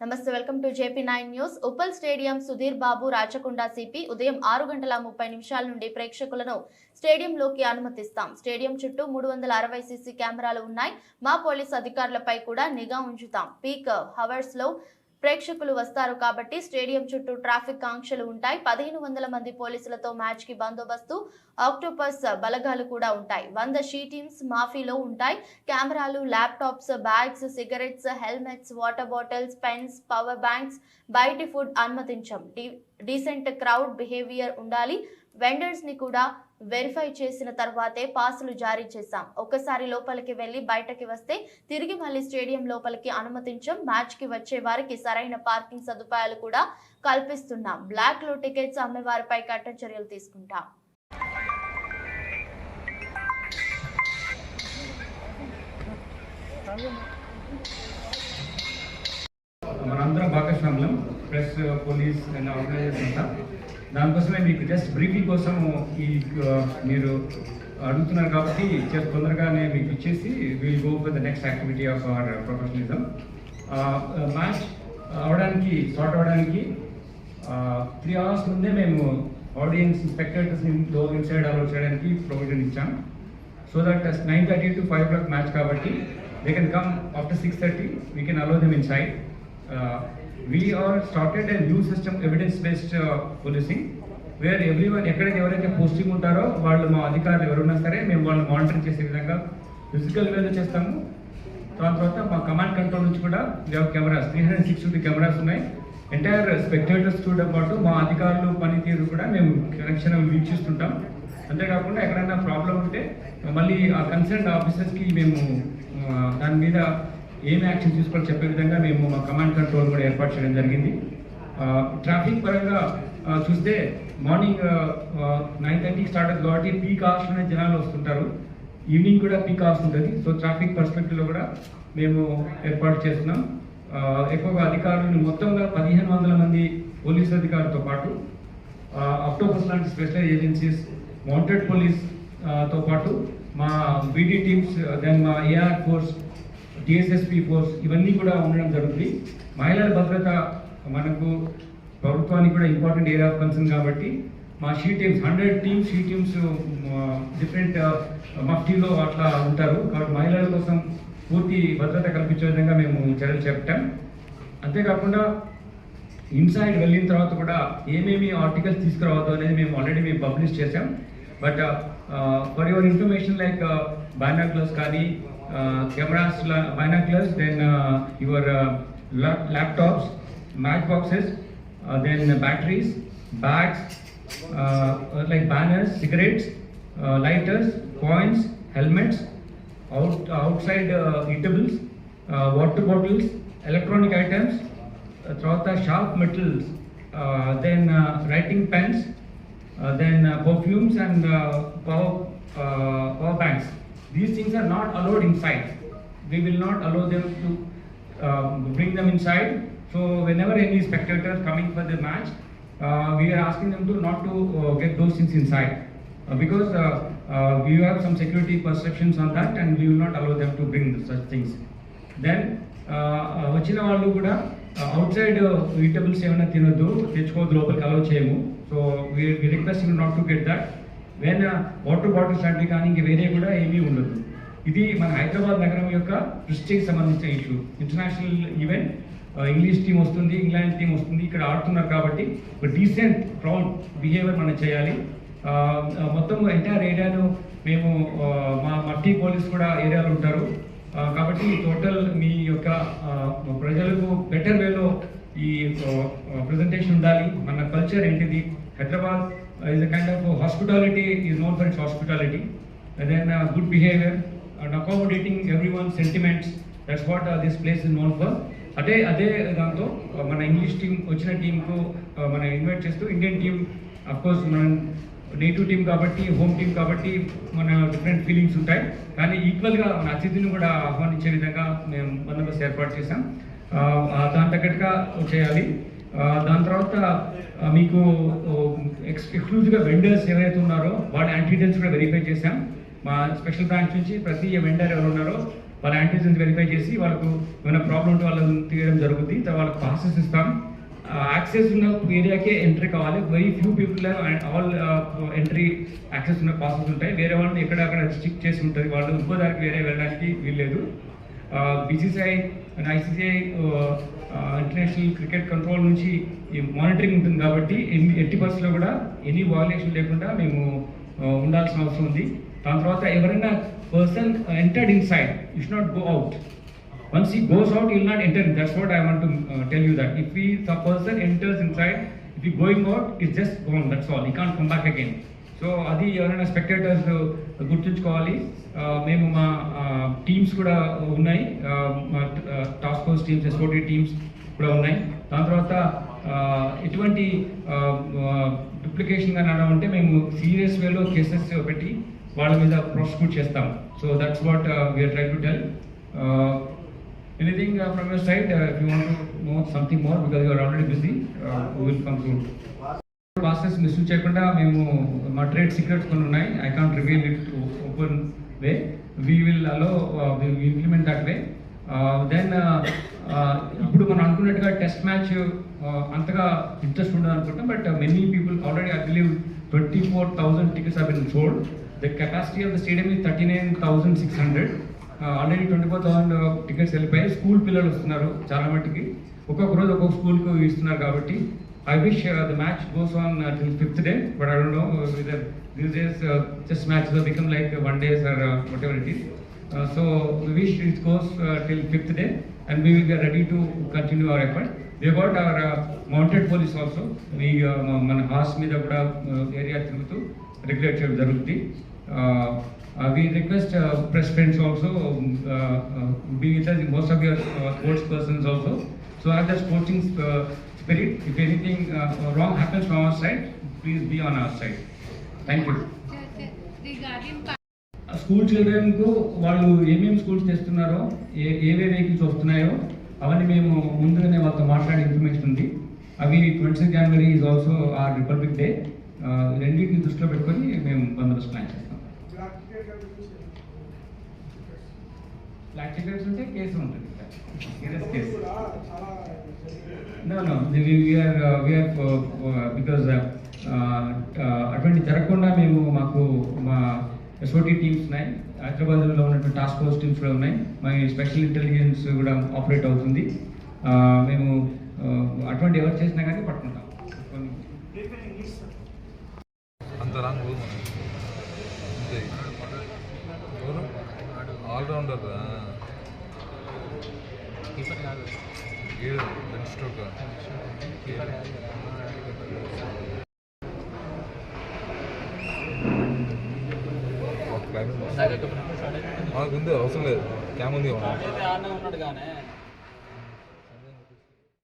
నమస్తే welcome to JP nine news. Uppal stadium Sudheer Babu Rachakonda CP ఉదయం ఆరు గంటల ముప్పై నిమిషాల నుండి ప్రేక్షకులను స్టేడియంలోకి అనుమతిస్తాం. స్టేడియం చుట్టూ మూడు వందల అరవై సీసీ కెమెరాలు ఉన్నాయి. మా పోలీస్ అధికారులపై కూడా నిఘా ఉంచుతాం. పీక్ హవర్స్లో ప్రేక్షకులు వస్తారు కాబట్టి స్టేడియం చుట్టూ ట్రాఫిక్ ఆంక్షలు ఉంటాయి. పదిహేను వందల మంది పోలీసులతో మ్యాచ్కి బందోబస్తు ఆక్టోపస్ బలగాలు కూడా ఉంటాయి. వంద షీ టీమ్స్ మాఫీలో ఉంటాయి. కెమెరాలు laptops bags cigarettes helmets water bottles pens power banks బయటి ఫుడ్ అనుమతించం. డీసెంట్ క్రౌడ్ బిహేవియర్ ఉండాలి. వెండర్స్ని కూడా వెరిఫై చేసిన తర్వాతే పాసులు జారీ చేశాం. ఒక్కసారి లోపలికి వెళ్ళి బయటకి వస్తే తిరిగి మళ్ళీ స్టేడియం లోపలికి అనుమతించాం. మ్యాచ్కి వచ్చే వారికి సరైన పార్కింగ్ సదుపాయాలు కూడా కల్పిస్తున్నాం. బ్లాక్లో టికెట్స్ అమ్మే వారిపై కఠిన చర్యలు తీసుకుంటాం. మనందరం భాగస్వాములం. ప్రెస్ పోలీస్ అండ్ ఆర్గనైజర్స్ అంతా దానికోసమే మీకు జస్ట్ బ్రీఫింగ్ కోసము ఈ మీరు అడుగుతున్నారు కాబట్టి just తొందరగానే మీకు ఇచ్చేసి will go for the next activity of our professionalism match అవడానికి స్టార్ట్ అవడానికి త్రీ అవర్స్ ముందే మేము ఆడియన్స్ స్పెక్టేటర్స్లో ఇన్సైడ్ అలౌ చేయడానికి ప్రొవిజన్ ఇచ్చాం. So that nine thirty to five clock match కాబట్టి they can come after six thirty we can allow them inside we are started a new system evidence based policing where every one ఎక్కడైతే ఎవరైతే posting ఉంటారో వాళ్ళు మా అధికారులు ఎవరున్నా సరే మేము వాళ్ళని మానిటర్ చేసే విధంగా ఫిజికల్ వేలో చేస్తాము. దాని తర్వాత మా కమాండ్ కంట్రోల్ నుంచి కూడా cameras three hundred sixty cameras ఉన్నాయి. ఎంటైర్ స్పెక్టేటర్స్ చూడడం పాటు మా అధికారులు పనితీరు కూడా మేము కనెక్షన్ వీక్షిస్తుంటాం అంతేకాకుండా ఎక్కడైనా ప్రాబ్లం ఉంటే మళ్ళీ ఆ కన్సర్న్ ఆఫీసర్స్కి మేము దాని మీద ఏం యాక్షన్ తీసుకోవాలో చెప్పే విధంగా మేము మా కమాండ్ కంట్రోల్ కూడా ఏర్పాటు చేయడం జరిగింది. ట్రాఫిక్ పరంగా చూస్తే మార్నింగ్ నైన్ థర్టీకి స్టార్ట్ అవుతుంది కాబట్టి పీక్ అవర్స్లోనే జనాలు వస్తుంటారు. ఈవినింగ్ కూడా పీక్ అవర్స్ ఉంటుంది. సో ట్రాఫిక్ పర్స్పెక్టివ్లో కూడా మేము ఏర్పాటు చేస్తున్నాం. ఎక్కువగా అధికారులు మొత్తంగా పదిహేను వందల మంది పోలీస్ అధికారులతో పాటు అక్టోబస్ లాంటి స్పెషల్ ఏజెన్సీస్ మౌంటెడ్ పోలీస్తో పాటు మా బీడీ టీమ్స్ దెన్ మా ఏఆర్ ఫోర్స్ టిఎస్ఎస్పి ఫోర్స్ ఇవన్నీ కూడా ఉండడం జరుగుతుంది. మహిళల భద్రత మనకు ప్రభుత్వానికి కూడా ఇంపార్టెంట్ ఏరియా ఆఫ్ కన్సర్న్ కాబట్టి మా she teams hundred teams she teams different మఫ్టీలో అట్లా ఉంటారు. కాబట్టి మహిళల కోసం పూర్తి భద్రత కల్పించే విధంగా మేము చర్యలు చెప్పాం అంతేకాకుండా ఇన్సైడ్ వెళ్ళిన తర్వాత కూడా ఏమేమి ఆర్టికల్స్ తీసుకురావద్దు అనేది మేము ఆల్రెడీ మేము పబ్లిష్ చేసాం but for your information like binoculars కానీ Uh, cameras, binoculars, then uh, your uh, laptops, matchboxes, then batteries, bags, like banners, cigarettes, lighters, coins, helmets, out, outside eatables, water bottles, electronic items, uh, sharp metals, uh, then uh, writing pens, uh, then perfumes and power, power banks. These things are not allowed inside. We will not allow them to uh, bring them inside. So whenever any spectators coming for the match, uh, we are asking them to not to uh, get those things inside. Uh, because uh, uh, we have some security perceptions on that and we will not allow them to bring such things. Then వచ్చిన వాళ్ళు కూడా out side eatables ఏమైనా తినొద్దు తెచ్చుకోవద్దు లోపలికి allow చేయము so we request not to get that వేన water bottles లాంటివి కానీ ఇంక వేరే కూడా ఏమీ ఉండదు. ఇది మన హైదరాబాద్ నగరం యొక్క దృష్టికి సంబంధించిన issue. International event English team వస్తుంది ఇంగ్లాండ్ టీం వస్తుంది ఇక్కడ ఆడుతున్నారు కాబట్టి ఒక డీసెంట్ ప్రౌడ్ బిహేవియర్ మనం చేయాలి. Uh, uh, మొత్తం ఎంటైర్ ఏరియాను మేము uh, మా మట్టి పోలీస్ కూడా ఏరియాలో ఉంటారు. కాబట్టి టోటల్ మీ యొక్క ప్రజలకు బెటర్ వేలో ఈ ప్రజెంటేషన్ ఉండాలి. మన కల్చర్ ఏంటిది? Hyderabad is a kind of hospitality is known for its hospitality then good behaviour and accommodating every one sentiments that's what this place is known for అదే అదే దాంతో uh, మన ఇంగ్లీష్ టీం వచ్చిన టీంకు మనం invite చేస్తూ Indian team of course మన native team కాబట్టి home team కాబట్టి మన డిఫరెంట్ ఫీలింగ్స్ ఉంటాయి. కానీ ఈక్వల్గా మన అతిథిని కూడా ఆహ్వానించే విధంగా మేము బందోబస్తు ఏర్పాటు చేసాం దాని తగ్గట్టుగా చేయాలి. దాని తర్వాత మీకు ఎక్స్ ఎక్స్క్లూజివ్గా వెండర్స్ ఎవరైతే ఉన్నారో వాళ్ళ యాంటీజెన్స్ కూడా వెరిఫై చేశాం. మా స్పెషల్ బ్రాంచ్ నుంచి ప్రతి వెండర్ ఎవరు ఉన్నారో వాళ్ళ యాంటీజెన్స్ వెరిఫై చేసి వాళ్ళకు ఏమైనా ప్రాబ్లం ఉంటే వాళ్ళని తీయడం జరుగుతుంది తర్వాత వాళ్ళకి ప్రాసెస్ ఇస్తాం. యాక్సెస్ ఉన్న ఏరియాకే ఎంట్రీ కావాలి. Very few people all entry access ఉన్న పాసెస్ ఉంటాయి. వేరే వాళ్ళని ఎక్కడక్కడ స్టిక్ చేసి ఉంటుంది. వాళ్ళు ఇంకో దానికి వేరే వెళ్ళడానికి వీల్లేదు. BCCI and ICCI international cricket control నుంచి మానిటరింగ్ ఉంటుంది కాబట్టి ఎన్ని ఎట్టి పరిస్థితుల్లో కూడా ఎనీ వాయులేషన్ లేకుండా మేము ఉండాల్సిన అవసరం ఉంది. దాని తర్వాత ఎవరైనా person entered inside should not go out. Once he goes out he'll not enter that's what I want tell you that if he the person enters inside if he going out is just gone that's all he can't come back again so అది ఎవరైనా spectators గుర్తుంచుకోవాలి. మేము మా teams కూడా ఉన్నాయి. మా task force teams SOT teams కూడా ఉన్నాయి. దాని తర్వాత ఎటువంటి డూప్లికేషన్ కానీ ఉంటే మేము సీరియస్ వేలో కేసెస్ పెట్టి వాళ్ళ మీద ప్రాసిక్యూట్ చేస్తాం. So that's what we're try to tell anything uh, from your side, uh, if you want to know something more, because you. Process miss చేయకుండా మేము మా ట్రేడ్ సీక్రెట్స్ కొన్ని ఉన్నాయి. I can't reveal it open way we will allow implement that way then ఇప్పుడు మనం అనుకున్నట్టుగా test match uh, అంతగా interest ఉండదు అనుకుంటాం but many people already I believe twenty four thousand tickets are been sold the capacity of the stadium is thirty nine thousand six hundred already twenty four thousand tickets వెళ్ళిపోయాయి. School పిల్లలు వస్తున్నారు చాలా మట్టుకి ఒక్కొక్క రోజు ఒక్కొక్క స్కూల్కి ఇస్తున్నారు కాబట్టి I wish the match goes on till fifth day but I don't know whether these days just match become like one days or whatever it is so we wish it goes till fifth day and we will be ready to continue our effort we got our mounted police also మీ మన horse మీద కూడా area తిరుగుతూ regulate చేయడం జరుగుతుంది Uh, uh, we request uh, press friends also um, uh, uh, be with us, most of your uh, uh, spirit. If anything uh, wrong happens from our side, please be on our side. Thank you. School చిల్డ్రన్కు వాళ్ళు ఏమేమి schools తెస్తున్నారో ఏ ఏవే vehicles వస్తున్నాయో అవన్నీ మేము ముందుగానే వాళ్ళతో మాట్లాడే information ఉంది అవి twenty six January is also our Republic Day రెండింటిని దృష్టిలో పెట్టుకొని మేము బందోబస్తు ప్లాన్ చేస్తాం ఫ్లాట్ టికెట్స్ ఉంటే కేసు ఉంటుంది case no no we're we're because అటువంటి జరగకుండా మేము మాకు మా ఎస్ఓటీ టీమ్స్ ఉన్నాయి. హైదరాబాద్లో ఉన్నటువంటి టాస్క్ ఫోర్స్ టీమ్స్ కూడా ఉన్నాయి. మా స్పెషల్ ఇంటెలిజెన్స్ కూడా ఆపరేట్ అవుతుంది. మేము అటువంటి ఎవరు చేసినా కానీ పట్టుకుంటాం. అంత. ఆల్రౌండర్ ఏడు బెన్ స్ట్రోక్ మాకు ఉంది అవసరం లేదు. క్యామ్ ఉంది.